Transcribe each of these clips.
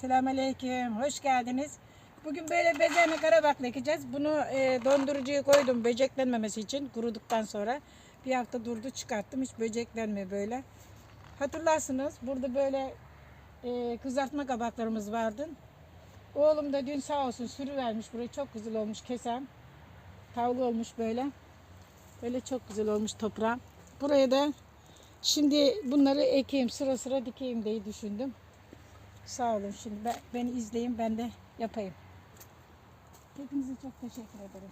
Selamünaleyküm, hoş geldiniz. Bugün böyle bezelye karabakla ekeceğiz. Bunu e, dondurucuya koydum böceklenmemesi için kuruduktan sonra. Bir hafta durdu çıkarttım hiç böceklenmiyor böyle. Hatırlarsınız burada böyle e, kızartma kabaklarımız vardı. Oğlum da dün sağ olsun sürü vermiş burayı çok güzel olmuş kesem. Tavlı olmuş böyle. Böyle çok güzel olmuş toprağım. Buraya da şimdi bunları ekeyim sıra sıra dikeyim diye düşündüm. Sağ olun şimdi ben, beni izleyin ben de yapayım. Hepinize çok teşekkür ederim.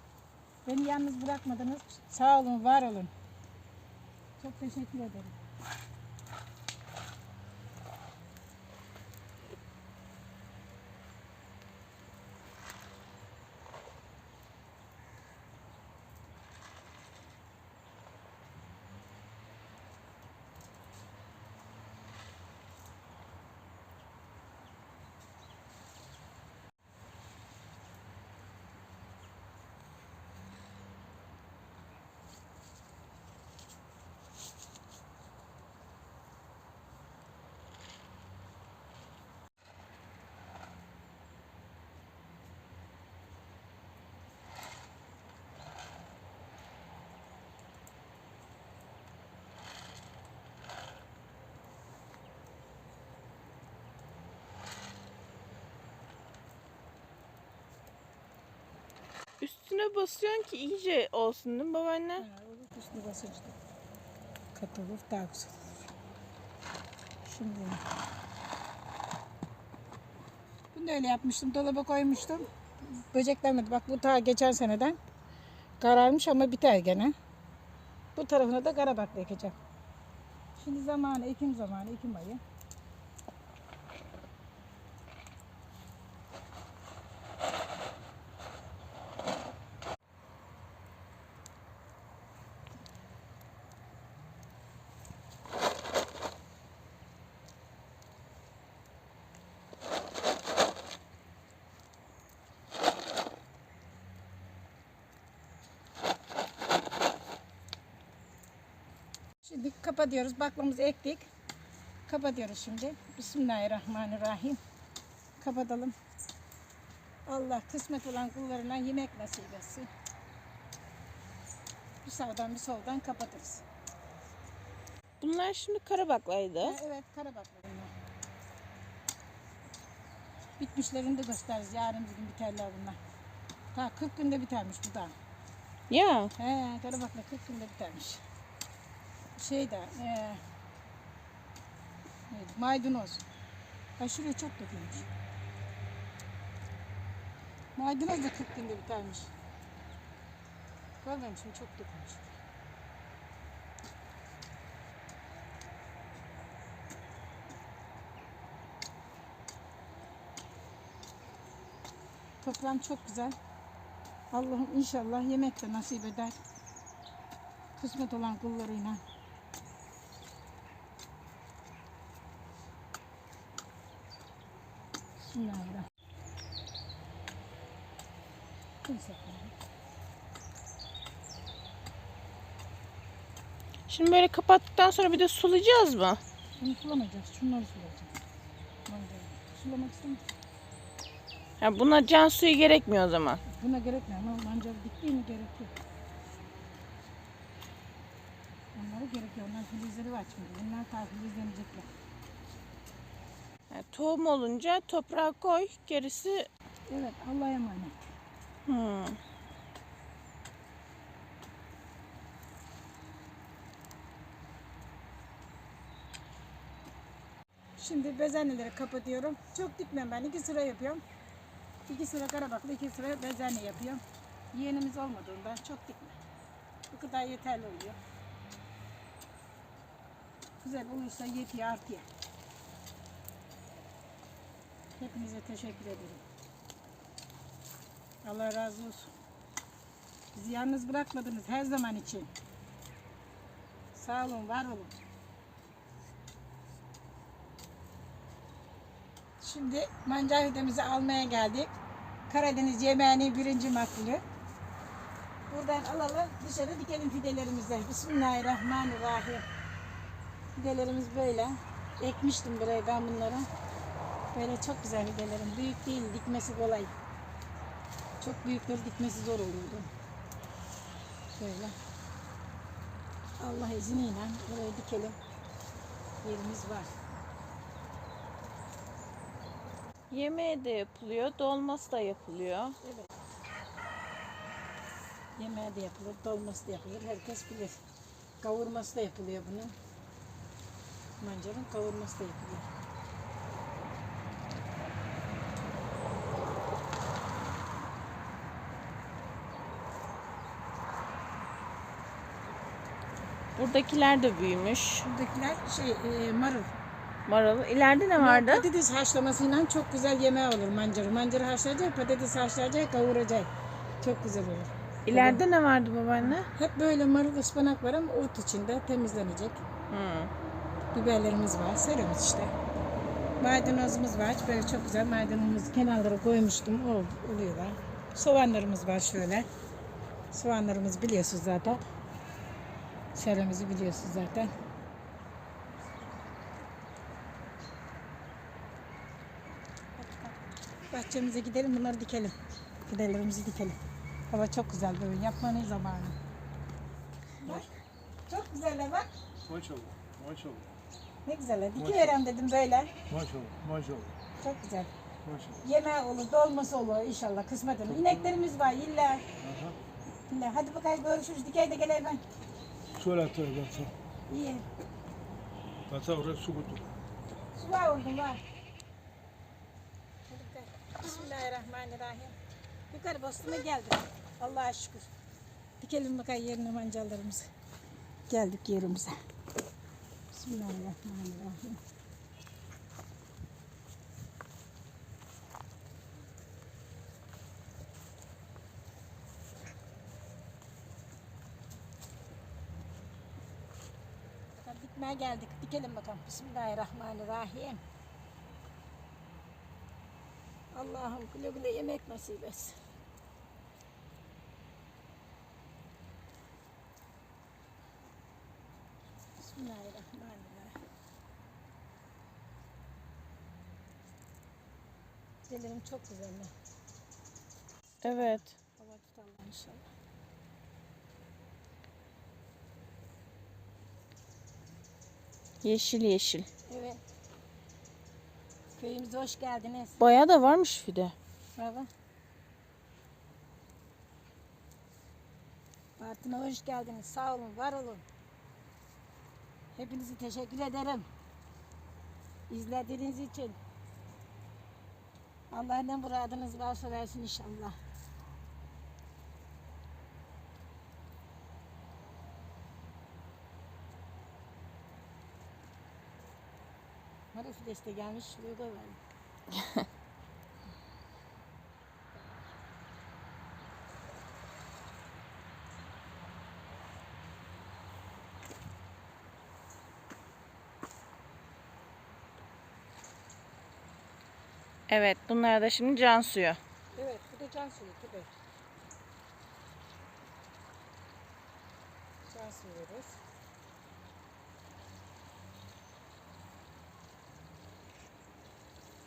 Beni yalnız bırakmadınız. Sağ olun, var olun. Çok teşekkür ederim. Üstüne basıyorsun ki iyice olsun değil mi babaanne? Olur üstüne basıcı da. Katı olur daha güzel olur. Şimdi bunu da öyle yapmıştım. Dolaba koymuştum. Böceklenmedi. Bak bu ta geçen seneden kararmış ama biter gene. Bu tarafına da karabakla ekeceğim. Şimdi zamanı, ekim zamanı, ekim ayı. Şimdi kapatıyoruz. Baklamızı ektik. Kapatıyoruz şimdi. Bismillahirrahmanirrahim. Kapatalım. Allah kısmet olan kullarına yemek nasip etsin. Bir sağdan bir soldan kapatırız. Bunlar şimdi karabaklaydı. Ha, evet karabakla bunlar. Bitmişlerini de gösteririz. Yarın bir gün biterler bunlar. Ta 40 günde bitermiş bu da. Ya He, karabakla 40 günde bitermiş. Şey de, e, maydanoz. Şuraya çok dökülmüş. Maydanoz da 40 günde bitermiş. Görmemiş mi? Çok dökülmüş. Toprağım çok güzel. Allah'ım inşallah yemek de nasip eder. Kısmet olan kullarıyla. Bismillahirrahmanirrahim. Şimdi böyle kapattıktan sonra bir de sulayacağız mı? Bunu sulamayacağız. Şunları sulayacağız. Sulamak istemiyorum. Ya buna can suyu gerekmiyor o zaman. Buna gerekmiyor ama mancar diktiği mi gerekiyor? Onlara gerekiyor. Onlar filizleri var çünkü. Bunlar ta filizlenecekler. Yani tohum olunca toprağa koy gerisi Evet Allah'a emanet. hmm. Şimdi bezenyeleri kapatıyorum. Çok dikmem ben. iki sıra yapıyorum. İki sıra karabaklı, iki sıra bezenye yapıyorum. Yeğenimiz olmadığından çok dikme. Bu kadar yeterli oluyor. Güzel olursa yetiyor, artıyor. Hepinize teşekkür ederim. Allah razı olsun. Bizi yalnız bırakmadınız her zaman için. Sağ olun, var olun. Şimdi mancarhidemizi almaya geldik. Karadeniz yemeğinin birinci makulü. Buradan alalım dışarı dikelim fidelerimizi. Bismillahirrahmanirrahim. Fidelerimiz böyle. Ekmiştim buraya ben bunları. Böyle çok güzel fidelerim. Büyük değil, dikmesi kolay. Çok büyükleri dikmesi zor oluyordu. Şöyle. Allah izniyle burayı dikelim. Yerimiz var. Yemeği de yapılıyor, dolması da yapılıyor. Evet. Yemeği de yapılır, dolması da yapılır. Herkes bilir. Kavurması da yapılıyor bunun. Mancarın kavurması da yapılıyor. Buradakiler de büyümüş. Buradakiler şey e, marul. Marul. İleride ne vardı? Patates haşlamasıyla çok güzel yemeği olur mancarı. Mancarı haşlayacak, patates haşlayacak, kavuracak. Çok güzel olur. İleride ne vardı babaanne? Hep böyle marul ıspanak var ama ot içinde temizlenecek. Hı. Biberlerimiz var, serimiz işte. Maydanozumuz var. Böyle çok güzel maydanozumuzu kenarlara koymuştum. Oldu, oluyorlar. Soğanlarımız var şöyle. Soğanlarımız biliyorsunuz zaten. Serimizi biliyorsunuz zaten. Bahçemize gidelim bunları dikelim. Fidelerimizi dikelim. Hava çok güzel böyle yapmanın zamanı. Bak. Çok güzel bak. Maşallah, maşallah, Ne güzel. Dikiverem dedim böyle. maşallah, maşallah, Çok güzel. maşallah. Yemeği olur, dolması olur inşallah kısmet olur. İneklerimiz var illa. Aha. illa. Hadi bakalım görüşürüz. Dikey de gelelim ben. Şöyle atıyor bata. İyi. Bata oraya su kutu. Su var orada var. Bismillahirrahmanirrahim. Yukarı bastığına geldik. Allah'a şükür. Dikelim bakalım yerine mancalarımızı. Geldik yerimize. Bismillahirrahmanirrahim. Bakalım dikmeye geldik. Dikelim bakalım. Bismillahirrahmanirrahim. Allah'ım güle güle yemek nasip etsin. Bismillahirrahmanirrahim. Dilerim çok güzel. Evet. Hava tutarlar inşallah. Yeşil yeşil. Evet. Köyümüze hoş geldiniz. Bayağı da varmış fide. Merhaba. Bartın'a hoş geldiniz. Sağ olun, var olun. Hepinizi teşekkür ederim. İzlediğiniz için. Allah ne muradınız varsa versin inşallah. Maruf deste gelmiş, şuraya koyalım. Evet bunlar da şimdi can suyu. Evet, bu da can suyu tabii. Can suyu veriyoruz.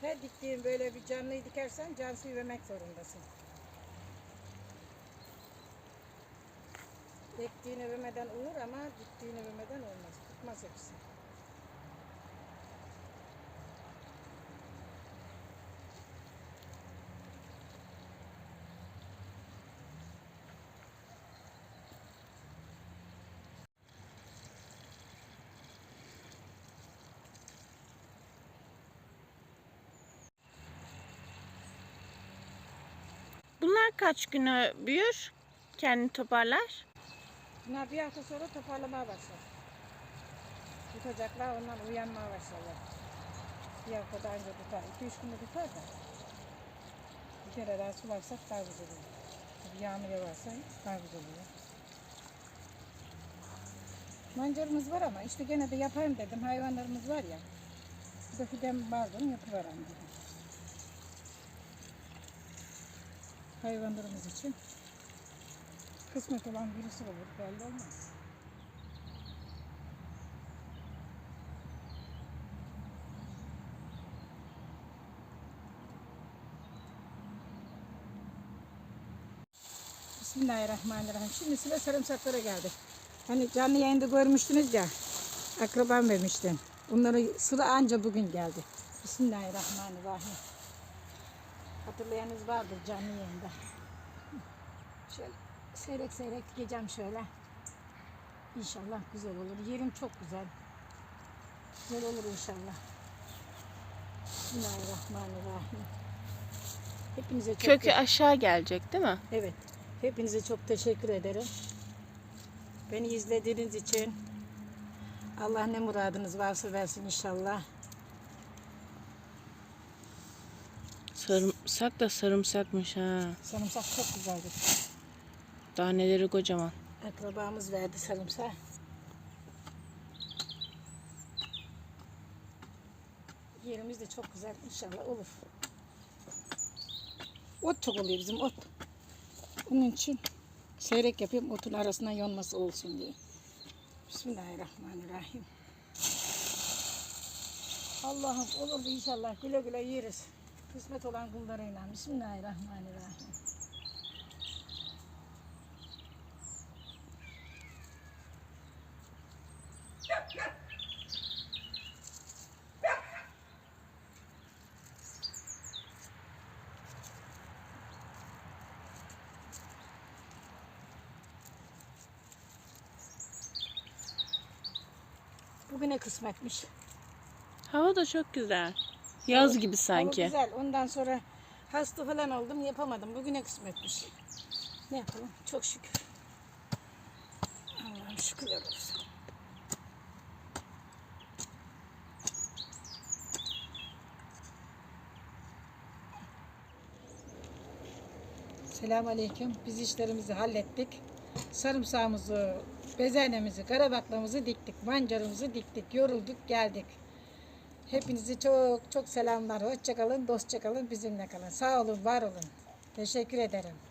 Her diktiğin böyle bir canlıyı dikersen can suyu vermek zorundasın. Ektiğini vermeden olur ama diktiğini vermeden olmaz. Tutmaz hepsi. Bunlar kaç güne büyür? Kendini toparlar. Bunlar bir hafta sonra toparlamaya başlar. Tutacaklar ondan uyanmaya başlarlar. Bir hafta daha önce tutar. İki üç günde tutar da. Bir kere daha sularsak daha güzel olur. Tabii yağmur yağarsa daha güzel olur. Mancarımız var ama işte gene de yapayım dedim. Hayvanlarımız var ya. Bir de fidem vardı yapıverem dedim. hayvanlarımız için kısmet olan birisi olur belli olmaz. Bismillahirrahmanirrahim. Şimdi size sarımsaklara geldik. Hani canlı yayında görmüştünüz ya. Akrabam vermiştim. Bunları sıra anca bugün geldi. Bismillahirrahmanirrahim. Hatırlayanınız vardır canlı yayında. Şöyle seyrek seyrek dikeceğim şöyle. İnşallah güzel olur. Yerim çok güzel. Güzel olur inşallah. Bismillahirrahmanirrahim. Hepinize çok Kökü aşağı gelecek değil mi? Evet. Hepinize çok teşekkür ederim. Beni izlediğiniz için Allah ne muradınız varsa versin inşallah. Sarımsak da sarımsakmış ha. Sarımsak çok güzeldir. Taneleri kocaman. Akrabamız verdi sarımsak. Yerimiz de çok güzel inşallah olur. Ot çok oluyor bizim ot. Onun için seyrek yapıyorum otun arasına yonması olsun diye. Bismillahirrahmanirrahim. Allah'ım olur inşallah güle güle yeriz. Kısmet olan kullarıyla. Bismillahirrahmanirrahim. Bugüne kısmetmiş. Hava da çok güzel. Yaz gibi sanki. güzel. Ondan sonra hasta falan oldum yapamadım. Bugüne kısmetmiş. Ne yapalım? Çok şükür. Allah'ım şükürler olsun. Selamun Aleyküm. Biz işlerimizi hallettik. Sarımsağımızı, bezenemizi, karabaklamızı diktik. Mancarımızı diktik. Yorulduk, geldik. Hepinizi çok çok selamlar. Hoşça kalın, dostça kalın, bizimle kalın. Sağ olun, var olun. Teşekkür ederim.